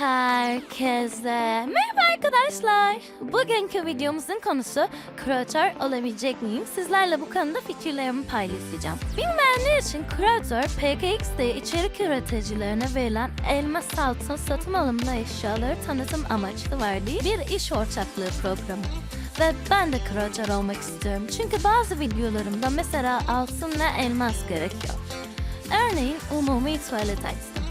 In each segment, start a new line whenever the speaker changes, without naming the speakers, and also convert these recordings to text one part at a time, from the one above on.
Herkese merhaba arkadaşlar. Bugünkü videomuzun konusu kreatör olabilecek miyim? Sizlerle bu konuda fikirlerimi paylaşacağım. Bilmeyenler için kreatör, PKX'de içerik üreticilerine verilen elmas altın satın alımlı eşyaları tanıtım amaçlı verdiği bir iş ortaklığı programı. Ve ben de kreatör olmak istiyorum. Çünkü bazı videolarımda mesela altın ve elmas gerekiyor. Örneğin umumi tuvalet açtım.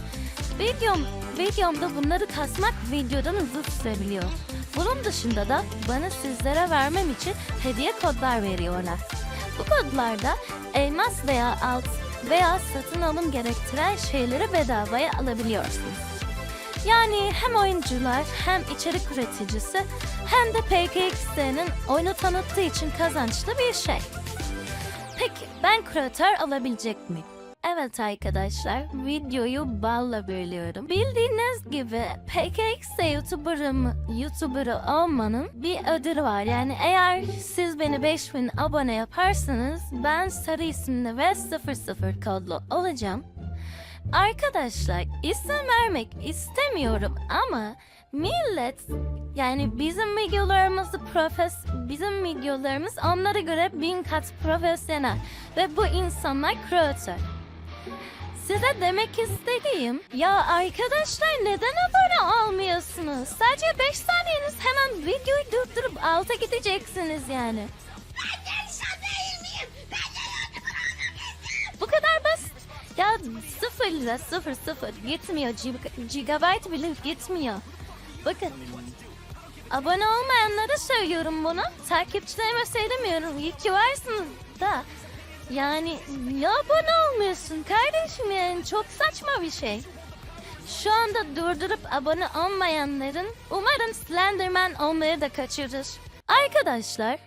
Videom, videomda bunları kasmak videodan hızlı sürebiliyor. Bunun dışında da bana sizlere vermem için hediye kodlar veriyorlar. Bu kodlarda elmas veya alt veya satın alım gerektiren şeyleri bedavaya alabiliyorsunuz. Yani hem oyuncular hem içerik üreticisi hem de PKX'nin oyunu tanıttığı için kazançlı bir şey. Peki ben kreatör alabilecek miyim? Evet arkadaşlar videoyu balla bölüyorum. Bildiğiniz gibi PKX'de YouTuber'ım, YouTuber'ı olmanın bir ödülü var. Yani eğer siz beni 5000 abone yaparsanız ben sarı isimli ve 00 kodlu olacağım. Arkadaşlar isim vermek istemiyorum ama millet yani bizim videolarımızı profes bizim videolarımız onlara göre bin kat profesyonel ve bu insanlar kreatör. Size demek istediğim ya arkadaşlar neden abone olmuyorsunuz? Sadece 5 saniyeniz hemen videoyu durdurup alta gideceksiniz yani. Bu kadar basit. Ya sıfır lira sıfır sıfır gitmiyor. Gig- Gigabyte bile gitmiyor. Bakın. Abone olmayanlara söylüyorum bunu. Takipçilerime söylemiyorum. İyi ki varsınız da. Yani niye abone olmuyorsun kardeşim yani çok saçma bir şey. Şu anda durdurup abone olmayanların umarım Slenderman olmayı da kaçırır. Arkadaşlar,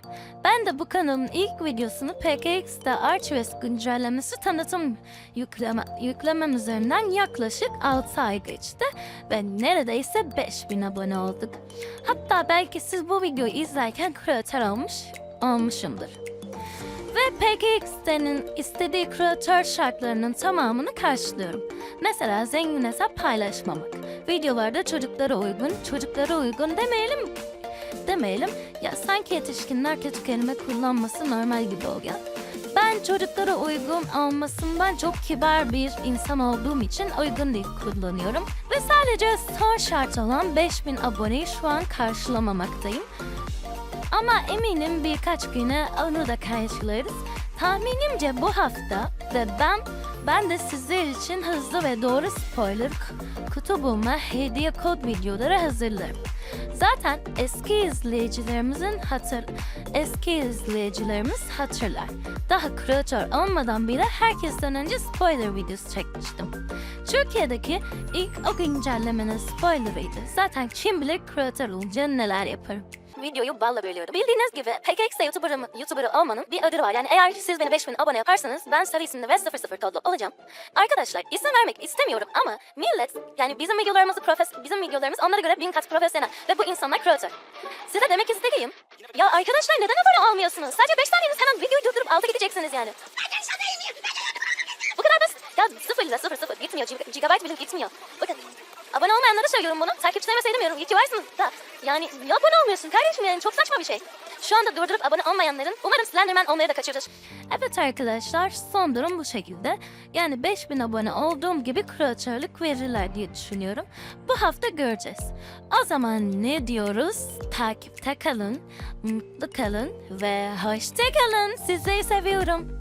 ben de bu kanalın ilk videosunu PKX'de Archivist güncellemesi tanıtım yükleme, yüklemem üzerinden yaklaşık 6 ay geçti ve neredeyse 5000 abone olduk. Hatta belki siz bu videoyu izlerken kreatör olmuş, olmuşumdur. Ve PKX'denin istediği kreatör şartlarının tamamını karşılıyorum. Mesela zengin hesap paylaşmamak. Videolarda çocuklara uygun, çocuklara uygun demeyelim demeyelim. Ya sanki yetişkinler kötü kelime kullanması normal gibi oluyor. Ben çocuklara uygun olmasından çok kibar bir insan olduğum için uygun dil kullanıyorum. Ve sadece son şart olan 5000 aboneyi şu an karşılamamaktayım. Ama eminim birkaç güne onu da karşılarız. Tahminimce bu hafta ve ben ben de sizler için hızlı ve doğru spoiler kutu bulma hediye kod videoları hazırlarım. Zaten eski izleyicilerimizin hatır eski izleyicilerimiz hatırlar. Daha kreatör olmadan bile herkesten önce spoiler videosu çekmiştim. Türkiye'deki ilk o güncellemenin spoilerıydı. Zaten kim bilir kreatör olunca neler yaparım. Videoyu balla bölüyorum. Bildiğiniz gibi PKX'de YouTuber'ım, YouTuber'ı olmanın bir ödülü var. Yani eğer siz beni 5000 abone yaparsanız ben sarı isimli ve 00 kodlu olacağım. Arkadaşlar isim vermek istemiyorum ama millet yani bizim videolarımızı profes bizim videolarımız onlara göre bin kat profesyonel ve bu insanlar kreatör. Size demek istediğim ya arkadaşlar neden abone olmuyorsunuz? Sadece 5 saniyeniz hemen videoyu durdurup alta gideceksiniz yani. Bu kadar basit. Ya 0 lira 0 0 gitmiyor. Gig- Gigabyte bile gitmiyor. Bakın abone olmayanlara söylüyorum bunu. Takipçilerime söylemiyorum. İyi ki varsınız da. Yani niye abone olmuyorsun kardeşim yani çok saçma bir şey. Şu anda durdurup abone olmayanların umarım Slenderman olmayı da kaçırır. Evet arkadaşlar son durum bu şekilde. Yani 5000 abone olduğum gibi kreatörlük verirler diye düşünüyorum. Bu hafta göreceğiz. O zaman ne diyoruz? Takipte kalın, mutlu kalın ve hoşça kalın. Sizleri seviyorum.